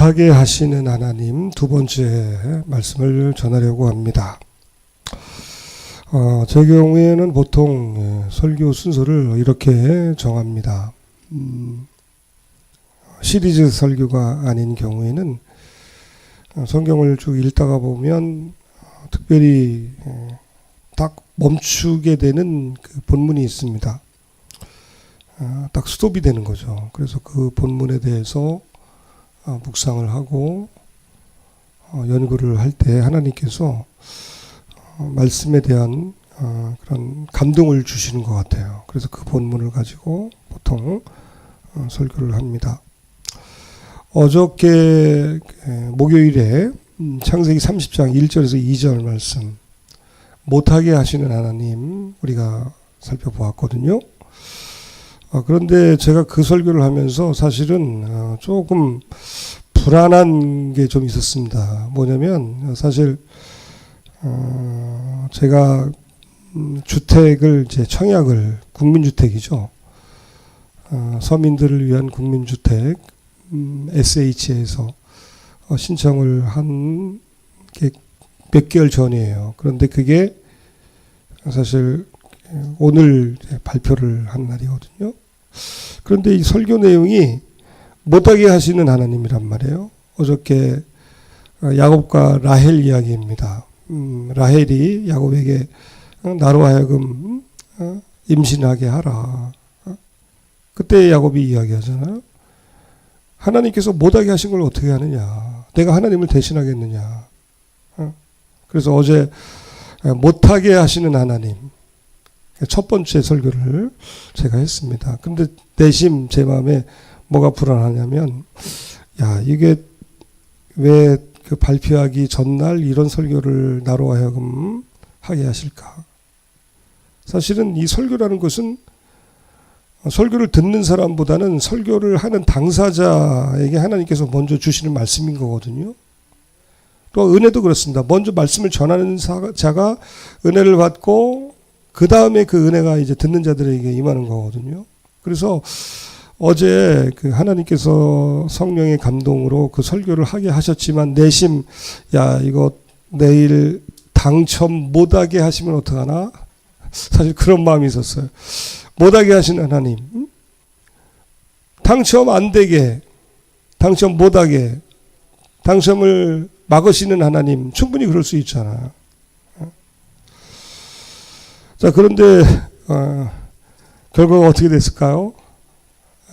하게 하시는 하나님 두 번째 말씀을 전하려고 합니다. 어, 제 경우에는 보통 예, 설교 순서를 이렇게 정합니다. 음, 시리즈 설교가 아닌 경우에는 어, 성경을 쭉 읽다가 보면 어, 특별히 예, 딱 멈추게 되는 그 본문이 있습니다. 어, 딱 스톱이 되는 거죠. 그래서 그 본문에 대해서 어, 묵상을 하고 어, 연구를 할 때 하나님께서 어, 말씀에 대한 어, 그런 감동을 주시는 것 같아요. 그래서 그 본문을 가지고 보통 어, 설교를 합니다. 어저께 에, 목요일에 음, 창세기 30장 1절에서 2절 말씀 못하게 하시는 하나님 우리가 살펴보았거든요. 어, 그런데 제가 그 설교를 하면서 사실은 어, 조금 불안한 게 좀 있었습니다. 뭐냐면 사실 어, 제가 음, 주택을 이제 청약을 국민주택이죠. 어, 서민들을 위한 국민주택 음, SH에서 어, 신청을 한게몇 개월 전이에요. 그런데 그게 사실 오늘 발표를 한 날이거든요. 그런데 이 설교 내용이 못하게 하시는 하나님이란 말이에요. 어저께 어, 야곱과 라헬 이야기입니다. 음, 라헬이 야곱에게 어, 나로 하여금 어, 임신하게 하라. 어? 그때 야곱이 이야기하잖아요. 하나님께서 못하게 하신 걸 어떻게 하느냐? 내가 하나님을 대신하겠느냐? 어? 그래서 어제 어, 못하게 하시는 하나님 첫 번째 설교를 제가 했습니다. 근데 내심 제 마음에 뭐가 불안하냐면 야 이게 왜 그 발표하기 전날 이런 설교를 나로 하여금 하게 하실까? 사실은 이 설교라는 것은 설교를 듣는 사람보다는 설교를 하는 당사자에게 하나님께서 먼저 주시는 말씀인 거거든요. 또 은혜도 그렇습니다. 먼저 말씀을 전하는 자가 은혜를 받고 그 다음에 그 은혜가 이제 듣는 자들에게 임하는 거거든요. 그래서 어제 그 하나님께서 성령의 감동으로 그 설교를 하게 하셨지만 내심 야 이거 내일 당첨 못하게 하시면 어떡하나 사실 그런 마음이 있었어요. 못하게 하시는 하나님 응? 당첨 안 되게 당첨 못하게 당첨을 막으시는 하나님 충분히 그럴 수 있잖아요. 자 그런데 어, 결과가 어떻게 됐을까요?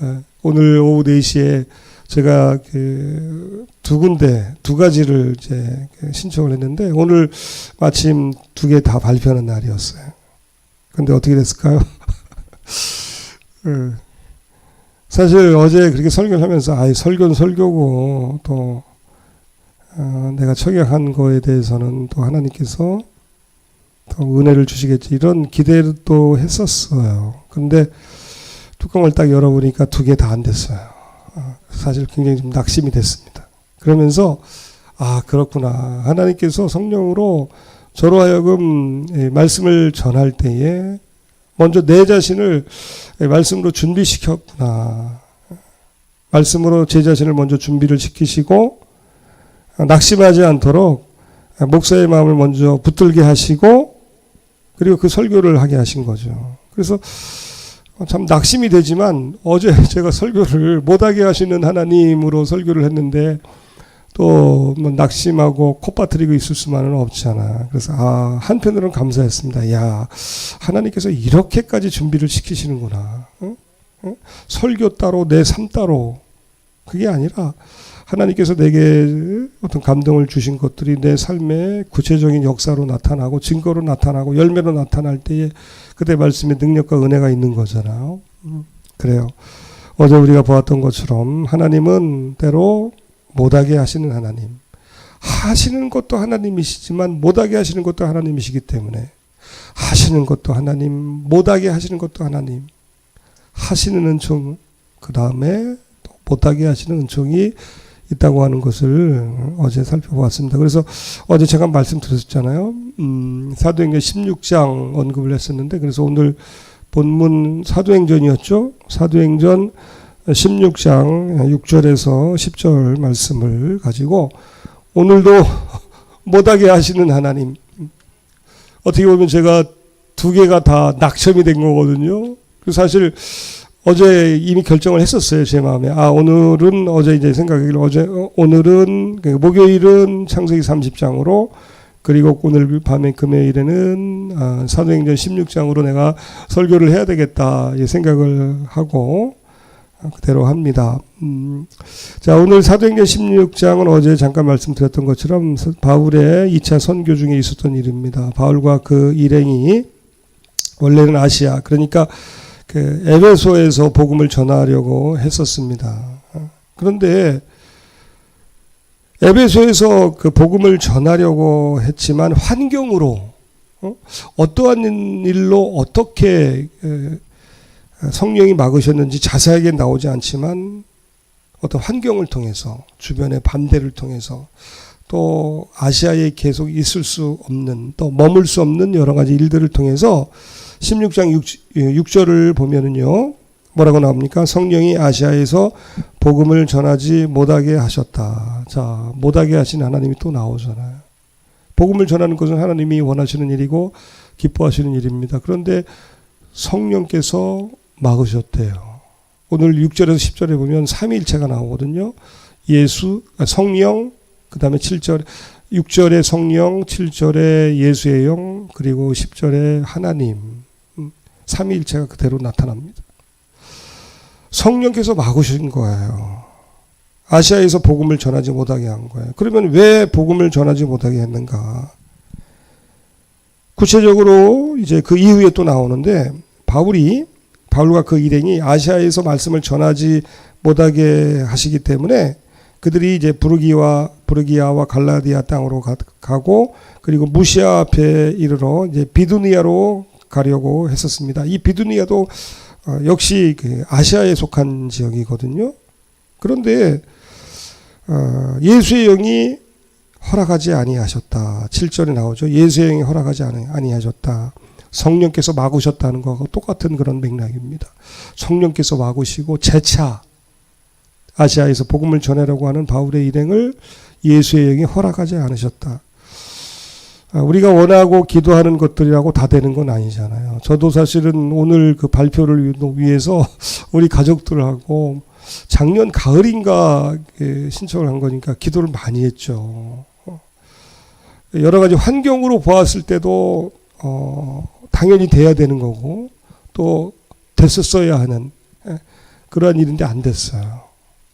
에, 오늘 오후 4시에 제가 그 두 군데 두 가지를 이제 그 신청을 했는데 오늘 마침 두 개 다 발표하는 날이었어요. 근데 어떻게 됐을까요? 어, 사실 어제 그렇게 설교를 하면서 아이 설교는 설교고 또 어, 내가 청약한 거에 대해서는 또 하나님께서 또 은혜를 주시겠지 이런 기대를 또 했었어요. 근데 뚜껑을 딱 열어보니까 두 개 다 안 됐어요. 어, 사실 굉장히 좀 낙심이 됐습니다. 그러면서 아 그렇구나 하나님께서 성령으로 저로 하여금 예, 말씀을 전할 때에 먼저 내 자신을 예, 말씀으로 준비시켰구나. 말씀으로 제 자신을 먼저 준비를 시키시고 아, 낙심하지 않도록 아, 목사의 마음을 먼저 붙들게 하시고 그리고 그 설교를 하게 하신 거죠. 그래서 참 낙심이 되지만 어제 제가 설교를 못하게 하시는 하나님으로 설교를 했는데 또 뭐 낙심하고 콧바트리고 있을 수만은 없잖아. 그래서 아 한편으로는 감사했습니다. 야 하나님께서 이렇게까지 준비를 시키시는구나. 응? 응? 설교 따로 내 삶 따로 그게 아니라 하나님께서 내게 어떤 감동을 주신 것들이 내 삶의 구체적인 역사로 나타나고 증거로 나타나고 열매로 나타날 때에 그때 말씀의 능력과 은혜가 있는 거잖아요. 음, 그래요. 어제 우리가 보았던 것처럼 하나님은 때로 못하게 하시는 하나님. 하시는 것도 하나님이시지만 못하게 하시는 것도 하나님이시기 때문에 하시는 것도 하나님, 못하게 하시는 것도 하나님. 하시는 은총, 그 다음에 못하게 하시는 은총이 있다고 하는 것을 어제 살펴보았습니다. 그래서 어제 제가 말씀드렸잖아요. 음, 사도행전 16장 언급을 했었는데 그래서 오늘 본문 사도행전이었죠. 사도행전 16장 6절에서 10절 말씀을 가지고 오늘도 못하게 하시는 하나님. 어떻게 보면 제가 두 개가 다 낙첨이 된 거거든요. 그 사실 어제 이미 결정을 했었어요 제 마음에 아 오늘은 어제 이제 생각하기를 어제 어, 오늘은 그 목요일은 창세기 30장으로 그리고 오늘 밤에 금요일에는 아, 사도행전 16장으로 내가 설교를 해야 되겠다 이 생각을 하고 아, 그대로 합니다. 음, 자 오늘 사도행전 16장은 어제 잠깐 말씀드렸던 것처럼 서- 바울의 2차 선교 중에 있었던 일입니다. 바울과 그 일행이 원래는 아시아 그러니까 그 에베소에서 복음을 전하려고 했었습니다. 어, 그런데 에베소에서 그 복음을 전하려고 했지만 환경으로 어? 어떠한 일로 어떻게 에, 성령이 막으셨는지 자세하게 나오지 않지만 어떤 환경을 통해서 주변의 반대를 통해서 또 아시아에 계속 있을 수 없는 또 머물 수 없는 여러 가지 일들을 통해서 16장 6, 절을 보면은요. 뭐라고 나옵니까? 성령이 아시아에서 복음을 전하지 못하게 하셨다. 자, 못하게 하신 하나님이 또 나오잖아요. 복음을 전하는 것은 하나님이 원하시는 일이고 기뻐하시는 일입니다. 그런데 성령께서 막으셨대요. 오늘 6절에서 10절에 보면 삼위일체가 나오거든요. 예수, 아, 성령, 그 다음에 7절, 6절에 성령, 7절에 예수의 영, 그리고 10절에 하나님. 음, 삼위일체가 그대로 나타납니다. 성령께서 막으신 거예요. 아시아에서 복음을 전하지 못하게 한 거예요. 그러면 왜 복음을 전하지 못하게 했는가? 구체적으로 이제 그 이후에 또 나오는데 바울이 바울과 그 일행이 아시아에서 말씀을 전하지 못하게 하시기 때문에 그들이 이제 부르기와 부르기아와 갈라디아 땅으로 가, 가고 그리고 무시아 앞에 이르러 이제 비두니아로 가려고 했었습니다. 이 비두니아도 어, 역시 그 아시아에 속한 지역이거든요. 그런데 어, 예수의 영이 허락하지 아니하셨다. 7절에 나오죠. 예수의 영이 허락하지 아니- 아니하셨다. 성령께서 막으셨다는 것과 똑같은 그런 맥락입니다. 성령께서 막으시고 재차 아시아에서 복음을 전하려고 하는 바울의 일행을 예수의 영이 허락하지 않으셨다. 아, 우리가 원하고 기도하는 것들이라고 다 되는 건 아니잖아요. 저도 사실은 오늘 그 발표를 위- 위해서 우리 가족들하고 작년 가을인가 예, 신청을 한 거니까 기도를 많이 했죠. 어. 여러 가지 환경으로 보았을 때도 어, 당연히 돼야 되는 거고 또 됐었어야 하는 예, 그러한 일인데 안 됐어요.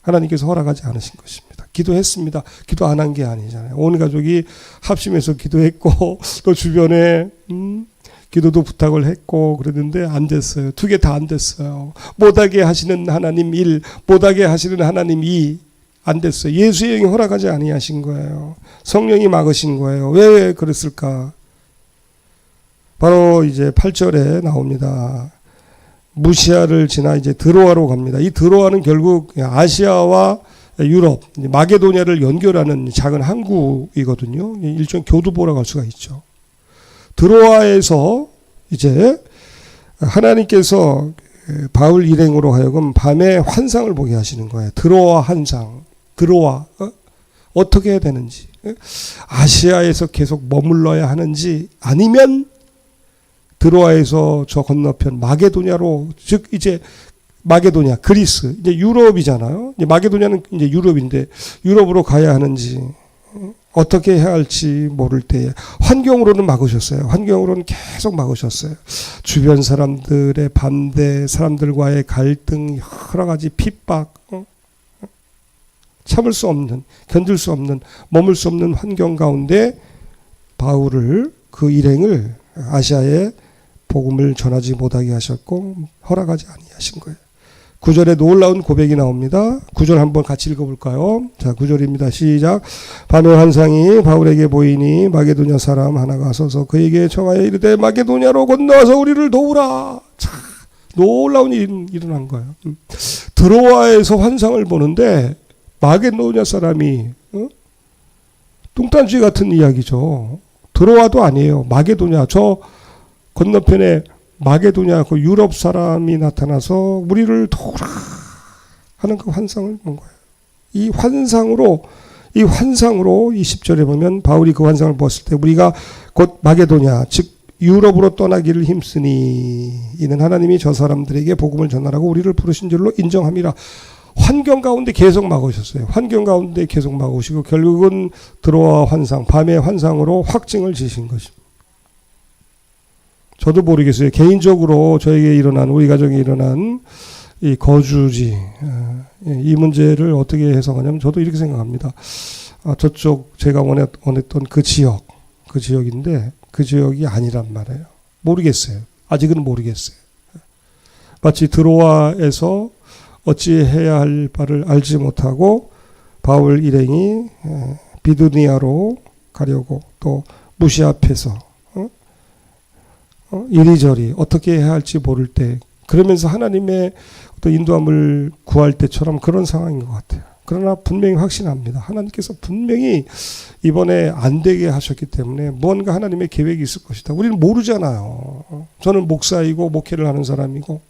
하나님께서 허락하지 않으신 것입니다. 기도했습니다. 기도 안 한 게 아니잖아요. 온 가족이 합심해서 기도했고 또 주변에 음, 기도도 부탁을 했고 그랬는데 안 됐어요. 두 개 다 안 됐어요. 못하게 하시는 하나님 일, 못하게 하시는 하나님 이 안 됐어요. 예수의 영이 허락하지 아니하신 거예요. 성령이 막으신 거예요. 왜 그랬을까? 바로 이제 8절에 나옵니다. 무시아를 지나 이제 드로아로 갑니다. 이 드로아는 결국 아시아와 유럽, 마게도냐를 연결하는 작은 항구이거든요. 일종 교두보라고 할 수가 있죠. 드로아에서 이제 하나님께서 바울 일행으로 하여금 밤에 환상을 보게 하시는 거예요. 드로아 환상. 드로아. 어? 어떻게 해야 되는지. 어? 아시아에서 계속 머물러야 하는지 아니면 드로아에서 저 건너편 마게도냐로 즉 이제 마게도냐 그리스 이제 유럽이잖아요. 이제 마게도냐는 이제 유럽인데 유럽으로 가야 하는지 어떻게 해야 할지 모를 때에 환경으로는 막으셨어요. 환경으로는 계속 막으셨어요. 주변 사람들의 반대, 사람들과의 갈등, 여러 가지 핍박, 어? 참을 수 없는, 견딜 수 없는, 머물 수 없는 환경 가운데 바울을 그 일행을 아시아에 복음을 전하지 못하게 하셨고 허락하지 아니하신 거예요. 구절에 놀라운 고백이 나옵니다. 구절 한번 같이 읽어볼까요? 자, 구절입니다. 시작. 밤의 환상이 바울에게 보이니 마게도냐 사람 하나가 서서 그에게 청하여 이르되 마게도냐로 건너와서 우리를 도우라. 자, 놀라운 일이 일어난 거예요. 음. 드로아에서 환상을 보는데 마게도냐 사람이 어? 뚱딴쥐 같은 이야기죠. 드로아도 아니에요. 마게도냐 저 건너편에 마게도냐 그 유럽 사람이 나타나서 우리를 도우라 하는 그 환상을 본 거예요. 이 환상으로 이 환상으로 이 10절에 보면 바울이 그 환상을 보았을 때 우리가 곧 마게도냐 즉 유럽으로 떠나기를 힘쓰니 이는 하나님이 저 사람들에게 복음을 전하라고 우리를 부르신 줄로 인정함이라. 환경 가운데 계속 막으셨어요. 환경 가운데 계속 막으시고 결국은 들어와 환상, 밤의 환상으로 확증을 지신 것입니다. 저도 모르겠어요. 개인적으로 저에게 일어난 우리 가정에 일어난 이 거주지 어, 이 문제를 어떻게 해석하냐면 저도 이렇게 생각합니다. 아, 저쪽 제가 원했, 원했던 그 지역 그 지역인데 그 지역이 아니란 말이에요. 모르겠어요. 아직은 모르겠어요. 마치 드로아에서 어찌해야 할 바를 알지 못하고 바울 일행이 비두니아로 가려고 또 무시 앞에서? 이리저리 어떻게 해야 할지 모를 때 그러면서 하나님의 어떤 인도함을 구할 때처럼 그런 상황인 것 같아요. 그러나 분명히 확신합니다. 하나님께서 분명히 이번에 안 되게 하셨기 때문에 뭔가 하나님의 계획이 있을 것이다. 우리는 모르잖아요. 저는 목사이고 목회를 하는 사람이고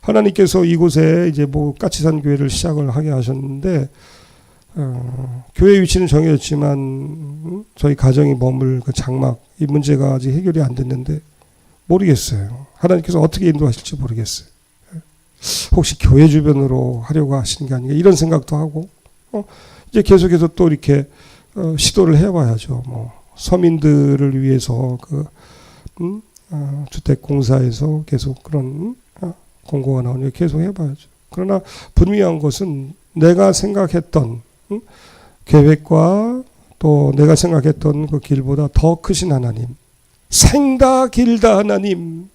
하나님께서 이곳에 이제 뭐 까치산 교회를 시작을 하게 하셨는데 어, 교회 위치는 정해졌지만 저희 가정이 머물 그 장막 이 문제가 아직 해결이 안 됐는데 모르겠어요. 하나님께서 어떻게 인도하실지 모르겠어요. 혹시 교회 주변으로 하려고 하시는 게 아닌가 이런 생각도 하고 어, 이제 계속해서 또 이렇게 어, 시도를 해봐야죠. 뭐 서민들을 위해서 그 음? 어, 주택 공사에서 계속 그런 어, 공고가 나오니까 계속 해봐야죠. 그러나 분명한 것은 내가 생각했던 음? 계획과 또 내가 생각했던 그 길보다 더 크신 하나님, 생다 길다 하나님,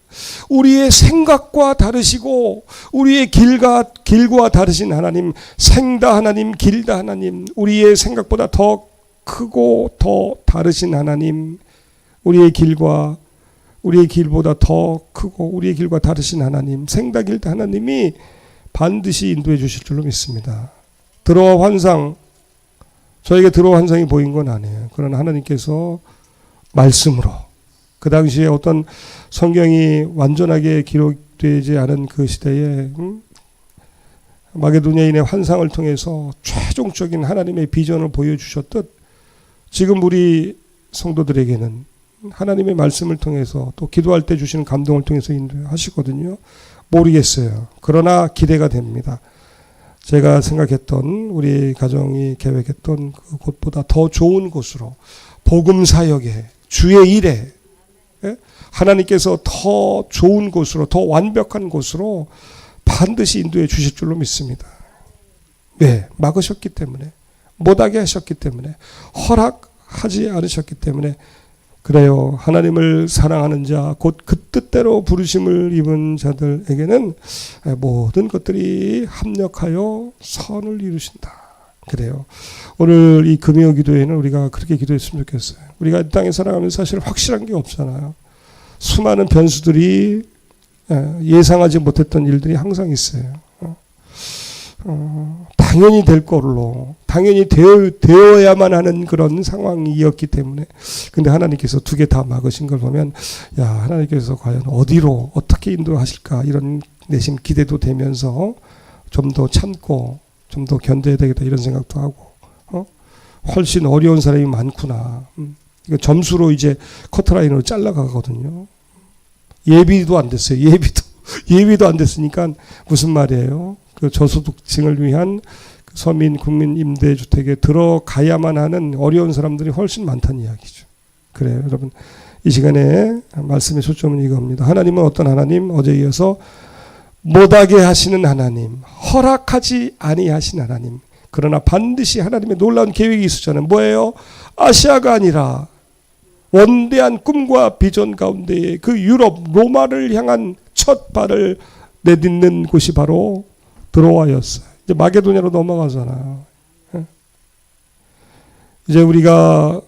우리의 생각과 다르시고 우리의 길과 길과 다르신 하나님, 생다 하나님, 길다 하나님, 우리의 생각보다 더 크고 더 다르신 하나님, 우리의 길과 우리의 길보다 더 크고 우리의 길과 다르신 하나님, 생다길다 하나님이 반드시 인도해 주실 줄로 믿습니다. 들어와 환상, 저에게 들어와 환상이 보인 건 아니에요. 그러나 하나님께서 말씀으로 그 당시에 어떤 성경이 완전하게 기록되지 않은 그 시대에 음? 마게도니아인의 환상을 통해서 최종적인 하나님의 비전을 보여주셨듯 지금 우리 성도들에게는 하나님의 말씀을 통해서 또 기도할 때 주시는 감동을 통해서 인도하시거든요. 모르겠어요. 그러나 기대가 됩니다. 제가 생각했던 우리 가정이 계획했던 그 곳보다 더 좋은 곳으로 복음 사역에 주의 일에 예? 하나님께서 더 좋은 곳으로 더 완벽한 곳으로 반드시 인도해 주실 줄로 믿습니다. 왜? 막으셨기 때문에 못하게 하셨기 때문에 허락하지 않으셨기 때문에 그래요. 하나님을 사랑하는 자, 곧 그 뜻대로 부르심을 입은 자들에게는 모든 것들이 합력하여 선을 이루신다. 그래요. 오늘 이 금요 기도에는 우리가 그렇게 기도했으면 좋겠어요. 우리가 이 땅에 살아가면서 사실 확실한 게 없잖아요. 수많은 변수들이 예상하지 못했던 일들이 항상 있어요. 어, 당연히 될 걸로 당연히 되어, 되어 야만 하는 그런 상황이었기 때문에 근데 하나님께서 두 개 다 막으신 걸 보면 야 하나님께서 과연 어디로 어떻게 인도하실까 이런 내심 기대도 되면서 좀 더 참고 좀 더 견뎌야 되겠다 이런 생각도 하고 어? 훨씬 어려운 사람이 많구나 음. 이거 점수로 이제 커트라인으로 잘라가거든요 예비도 안 됐어요 예비도 예비도 안 됐으니까 무슨 말이에요 그 저소득층을 위한 그 서민 국민 임대 주택에 들어가야만 하는 어려운 사람들이 훨씬 많다는 이야기죠. 그래요, 여러분. 이 시간에 말씀의 초점은 이겁니다. 하나님은 어떤 하나님? 어제 이어서 못하게 하시는 하나님, 허락하지 아니하신 하나님. 그러나 반드시 하나님의 놀라운 계획이 있으잖아요. 뭐예요? 아시아가 아니라 원대한 꿈과 비전 가운데에 그 유럽 로마를 향한 첫 발을 내딛는 곳이 바로 들어와였어요. 이제 마게도냐로 넘어가잖아요. 예. 이제 우리가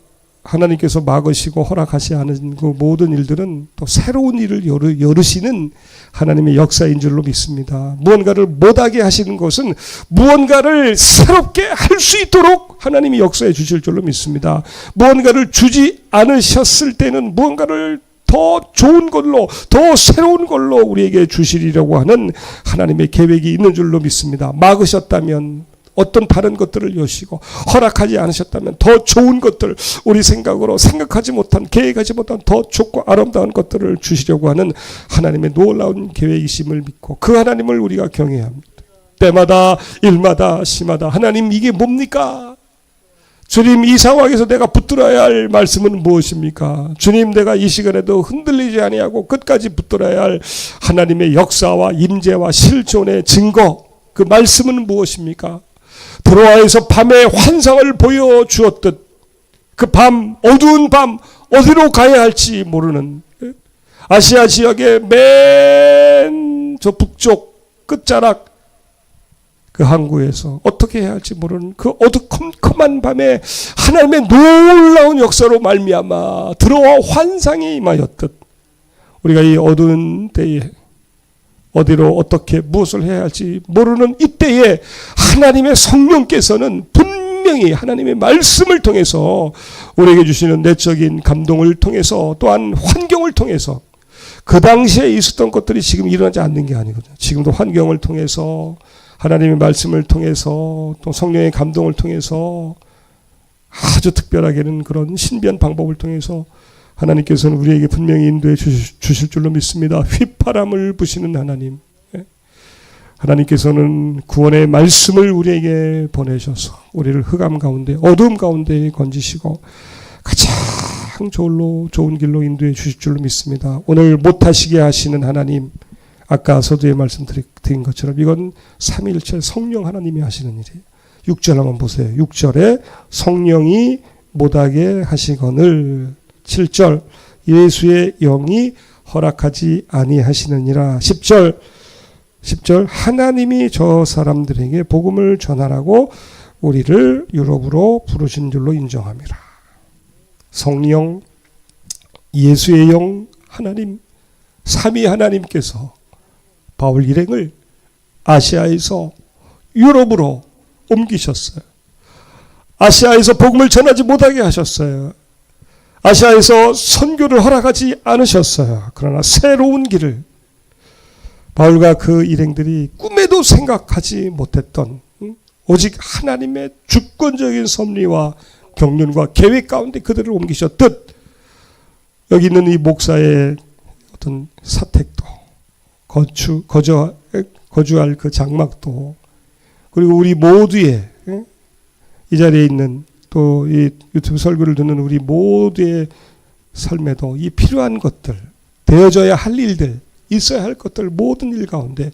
하나님께서 막으시고 허락하시 않은 그 모든 일들은 또 새로운 일을 열으, 열으시는 하나님의 역사인 줄로 믿습니다. 무언가를 못하게 하시는 것은 무언가를 새롭게 할 수 있도록 하나님이 역사해 주실 줄로 믿습니다. 무언가를 주지 않으셨을 때는 무언가를 더 좋은 걸로 더 새로운 걸로 우리에게 주시리라고 하는 하나님의 계획이 있는 줄로 믿습니다. 막으셨다면 어떤 다른 것들을 여시고 허락하지 않으셨다면 더 좋은 것들 우리 생각으로 생각하지 못한 계획하지 못한 더 좋고 아름다운 것들을 주시려고 하는 하나님의 놀라운 계획이심을 믿고 그 하나님을 우리가 경외해야 합니다. 때마다 일마다 시마다 하나님 이게 뭡니까? 주님 이 상황에서 내가 붙들어야 할 말씀은 무엇입니까? 주님 내가 이 시간에도 흔들리지 아니하고 끝까지 붙들어야 할 하나님의 역사와 임재와 실존의 증거 그 말씀은 무엇입니까? 드로아에서 밤의 환상을 보여 주었듯 그 밤 어두운 밤 어디로 가야 할지 모르는 아시아 지역의 맨 저 북쪽 끝자락 그 항구에서 어떻게 해야 할지 모르는 그 어두컴컴한 밤에 하나님의 놀라운 역사로 말미암아 들어와 환상이 임하였듯 우리가 이 어두운 때에 어디로 어떻게 무엇을 해야 할지 모르는 이때에 하나님의 성령께서는 분명히 하나님의 말씀을 통해서 우리에게 주시는 내적인 감동을 통해서 또한 환경을 통해서 그 당시에 있었던 것들이 지금 일어나지 않는 게 아니거든요. 지금도 환경을 통해서 하나님의 말씀을 통해서 또 성령의 감동을 통해서 아주 특별하게는 그런 신비한 방법을 통해서 하나님께서는 우리에게 분명히 인도해 주실 줄로 믿습니다. 휘파람을 부시는 하나님. 예. 하나님께서는 구원의 말씀을 우리에게 보내셔서 우리를 흑암 가운데 어두움 가운데 건지시고 가장 좋은 길로 인도해 주실 줄로 믿습니다. 오늘 못하시게 하시는 하나님 아까 서두에 말씀드린 것처럼 이건 삼일체 성령 하나님이 하시는 일이에요. 6절 한번 보세요. 6절에 성령이 못하게 하시거늘 7절 예수의 영이 허락하지 아니하시느니라 10절 10절 하나님이 저 사람들에게 복음을 전하라고 우리를 유럽으로 부르신 줄로 인정함이라. 성령 예수의 영 하나님 삼위 하나님께서 바울 일행을 아시아에서 유럽으로 옮기셨어요. 아시아에서 복음을 전하지 못하게 하셨어요. 아시아에서 선교를 허락하지 않으셨어요. 그러나 새로운 길을 바울과 그 일행들이 꿈에도 생각하지 못했던 오직 하나님의 주권적인 섭리와 경륜과 계획 가운데 그들을 옮기셨듯 여기 있는 이 목사의 어떤 사택도 거주 거저 거주할 그 장막도 그리고 우리 모두의 이 자리에 있는 또 이 유튜브 설교를 듣는 우리 모두의 삶에도 이 필요한 것들 되어져야 할 일들 있어야 할 것들 모든 일 가운데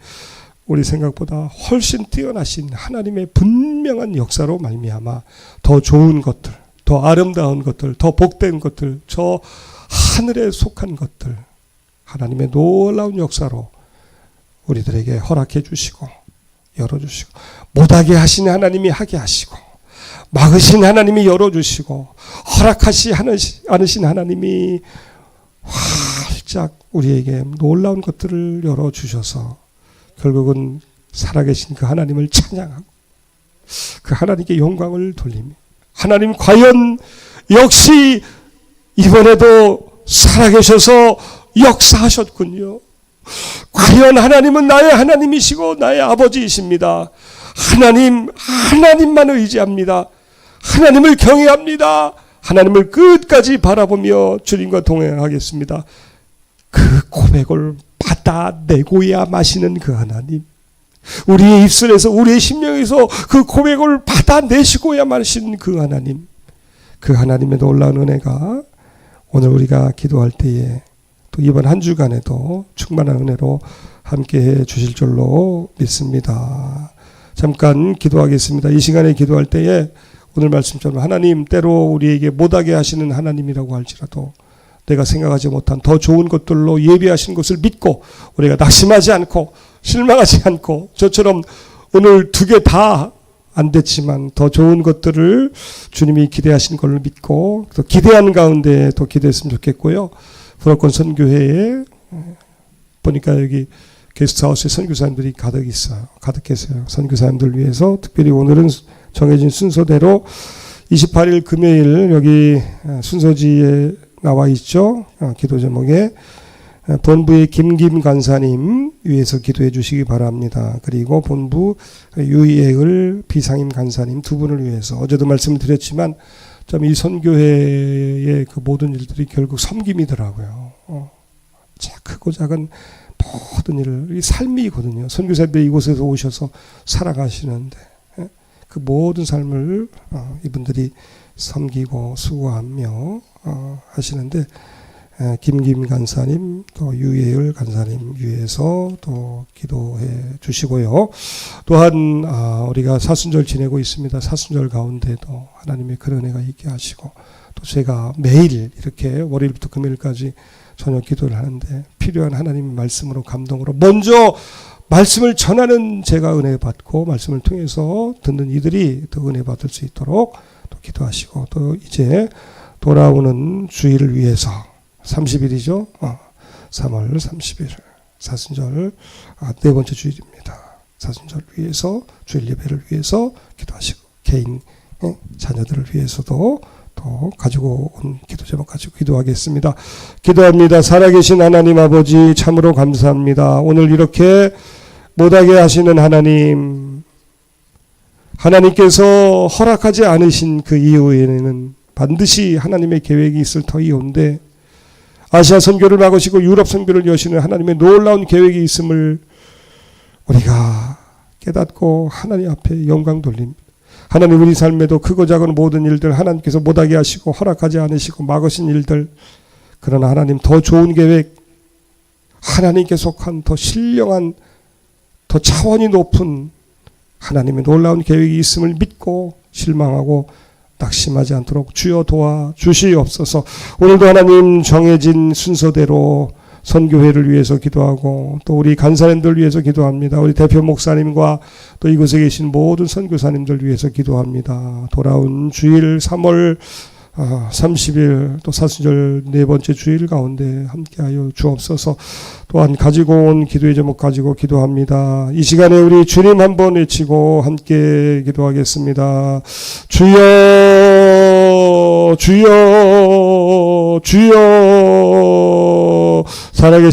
우리 생각보다 훨씬 뛰어나신 하나님의 분명한 역사로 말미암아 더 좋은 것들, 더 아름다운 것들, 더 복된 것들, 저 하늘에 속한 것들 하나님의 놀라운 역사로 우리들에게 허락해 주시고 열어 주시고 못하게 하신 하나님이 하게 하시고 막으신 하나님이 열어 주시고 허락하시 않으신 하나님이 활짝 우리에게 놀라운 것들을 열어 주셔서 결국은 살아계신 그 하나님을 찬양하고 그 하나님께 영광을 돌리며 하나님 과연 역시 이번에도 살아계셔서 역사하셨군요. 과연 하나님은 나의 하나님이시고 나의 아버지이십니다. 하나님, 하나님만 의지합니다. 하나님을 경외합니다. 하나님을 끝까지 바라보며 주님과 동행하겠습니다. 그 고백을 받아내고야 마시는 그 하나님. 우리의 입술에서, 우리의 심령에서 그 고백을 받아내시고야 마시는 그 하나님. 그 하나님의 놀라운 은혜가 오늘 우리가 기도할 때에 또 이번 한 주간에도 충만한 은혜로 함께 해 주실 줄로 믿습니다. 잠깐 기도하겠습니다. 이 시간에 기도할 때에 오늘 말씀처럼 하나님 때로 우리에게 못하게 하시는 하나님이라고 할지라도 내가 생각하지 못한 더 좋은 것들로 예비하신 것을 믿고 우리가 낙심하지 않고 실망하지 않고 저처럼 오늘 두 개 다 안 됐지만 더 좋은 것들을 주님이 기대하신 걸로 믿고 또 기대하는 가운데 더 기대했으면 좋겠고요. 불화권 선교회에 보니까 여기 게스트하우스에 선교사님들이 가득 있어요. 가득 계세요. 선교사님들 위해서 특별히 오늘은 정해진 순서대로 28일 금요일 여기 순서지에 나와 있죠. 어, 기도 제목에 어, 본부의 김김 간사님 위해서 기도해 주시기 바랍니다. 그리고 본부 유예을 비상임 간사님 두 분을 위해서 어제도 말씀드렸지만 참 이 선교회의 그 모든 일들이 결국 섬김이더라고요. 어, 자, 크고 작은 모든 일을 이 삶이거든요. 선교사들 이곳에서 오셔서 살아가시는데 예? 그 모든 삶을 어, 이분들이 섬기고 수고하며 어, 하시는데 에, 김김 간사님 또 유예을 간사님 위해서 또 기도해 주시고요. 또한 아, 우리가 사순절 지내고 있습니다. 사순절 가운데도 하나님의 그런 은혜가 있게 하시고 또 제가 매일 이렇게 월요일부터 금요일까지 저녁 기도를 하는데 필요한 하나님의 말씀으로 감동으로 먼저 말씀을 전하는 제가 은혜 받고 말씀을 통해서 듣는 이들이 더 은혜 받을 수 있도록 또 기도하시고 또 이제 돌아오는 주일을 위해서 30일이죠. 어, 3월 30일 사순절 아, 네 번째 주일입니다. 사순절 위해서 주일 예배를 위해서 기도하시고 개인 예, 자녀들을 위해서도 또 가지고 온 기도 제목 가지고 기도하겠습니다. 기도합니다. 살아계신 하나님 아버지 참으로 감사합니다. 오늘 이렇게 못하게 하시는 하나님 하나님께서 허락하지 않으신 그 이후에는 반드시 하나님의 계획이 있을 터이온데 아시아 선교를 막으시고 유럽 선교를 여시는 하나님의 놀라운 계획이 있음을 우리가 깨닫고 하나님 앞에 영광 돌립니다. 하나님 우리 삶에도 크고 작은 모든 일들 하나님께서 못하게 하시고 허락하지 않으시고 막으신 일들 그러나 하나님 더 좋은 계획 하나님께 속한 더 신령한 더 차원이 높은 하나님의 놀라운 계획이 있음을 믿고 실망하고 낙심하지 않도록 주여 도와 주시옵소서. 오늘도 하나님 정해진 순서대로 선교회를 위해서 기도하고 또 우리 간사님들 위해서 기도합니다. 우리 대표 목사님과 또 이곳에 계신 모든 선교사님들 위해서 기도합니다. 돌아온 주일 3월 30일 또 사순절 네 번째 주일 가운데 함께하여 주옵소서. 또한 가지고 온 기도의 제목 가지고 기도합니다. 이 시간에 우리 주님 한번 외치고 함께 기도하겠습니다. 주여, 주여, 주여, 살아계신